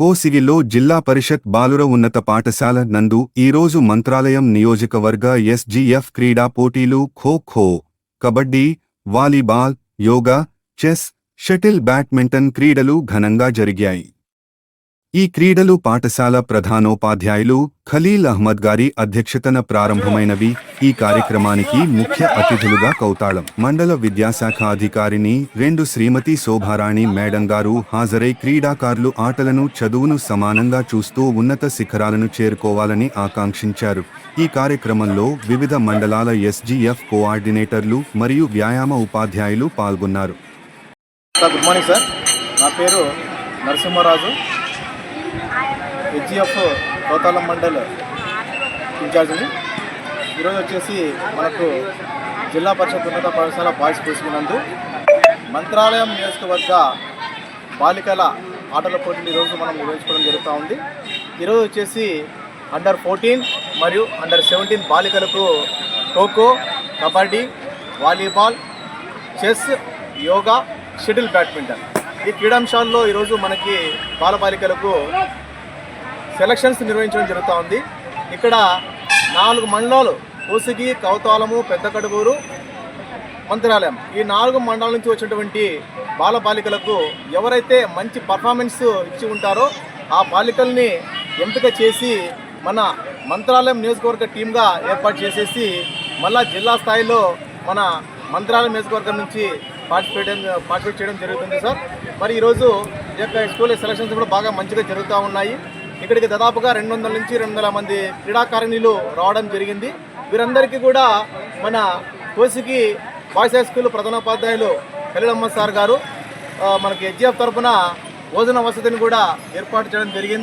కోసిగిలో జిల్లా పరిషత్ బాలుర ఉన్నత పాఠశాల నందు ఈరోజు మంత్రాలయం నియోజకవర్గ ఎస్జీఎఫ్ క్రీడా పోటీలు kho-kho kabaddi volleyball yoga chess shuttle badminton క్రీడలు ఘనంగా జరిగాయి. ఈ క్రీడలు పాఠశాల ప్రధానోపాధ్యాయులు ఖలీల్ అహ్మద్ గారి అధ్యక్షతన ప్రారంభమైనవి. ఈ కార్యక్రమానికి ముఖ్య అతిథులుగా కౌతాళం మండల విద్యాశాఖ అధికారిని రెండు శ్రీమతి శోభారాణి మేడం గారు హాజరై క్రీడాకారులు ఆటలను చదువును సమానంగా చూస్తూ ఉన్నత శిఖరాలను చేరుకోవాలని ఆకాంక్షించారు. ఈ కార్యక్రమంలో వివిధ మండలాల ఎస్జీఎఫ్ కోఆర్డినేటర్లు మరియు వ్యాయామ ఉపాధ్యాయులు పాల్గొన్నారు. Good morning sir. నా పేరు నరసింహరాజు. హెచ్జిఎఫ్ కోతాలం మండల్ ఇన్ఛార్జిని ఈరోజు వచ్చేసి మనకు జిల్లా పరిషత్ ఉన్నత పాఠశాల బాయ్స్ కూసుకున్నందు మంత్రాలయం నియోజకవర్గ బాలికల ఆటల పోటీని ఈరోజు మనం నిర్వహించుకోవడం జరుగుతూ ఉంది. ఈరోజు వచ్చేసి అండర్ ఫోర్టీన్ మరియు అండర్ సెవెంటీన్ బాలికలకు kho-kho kabaddi volleyball chess yoga shuttle badminton. ఈ క్రీడాంశాల్లో ఈరోజు మనకి బాలబాలికలకు సెలక్షన్స్ నిర్వహించడం జరుగుతూ ఉంది. ఇక్కడ నాలుగు మండలాలు కోసిగి కౌతాలము పెద్ద కడుగూరు మంత్రాలయం. ఈ నాలుగు మండలాల నుంచి వచ్చినటువంటి బాలబాలికలకు ఎవరైతే మంచి పర్ఫార్మెన్స్ ఇచ్చి ఉంటారో ఆ బాలికల్ని ఎంపిక చేసి మన మంత్రాలయం నియోజకవర్గ టీంగా ఏర్పాటు చేసేసి మళ్ళా జిల్లా స్థాయిలో మన మంత్రాలయం నియోజకవర్గం నుంచి పార్టిసిపేట్ పార్టిసిపేట్ చేయడం జరుగుతుంది సార్. మరి ఈరోజు ఈ యొక్క స్కూల్ సెలక్షన్స్ కూడా బాగా మంచిగా జరుగుతూ ఉన్నాయి. ఇక్కడికి దాదాపుగా రెండు వందల నుంచి రెండు వందల మంది క్రీడాకారిణులు రావడం జరిగింది. వీరందరికీ కూడా మన కోసికి బాయ్స్ హై స్కూల్ ప్రధానోపాధ్యాయులు కలిలమ్మ సార్ గారు మనకి హెచ్జిఎఫ్ తరఫున భోజన వసతిని కూడా ఏర్పాటు చేయడం జరిగింది.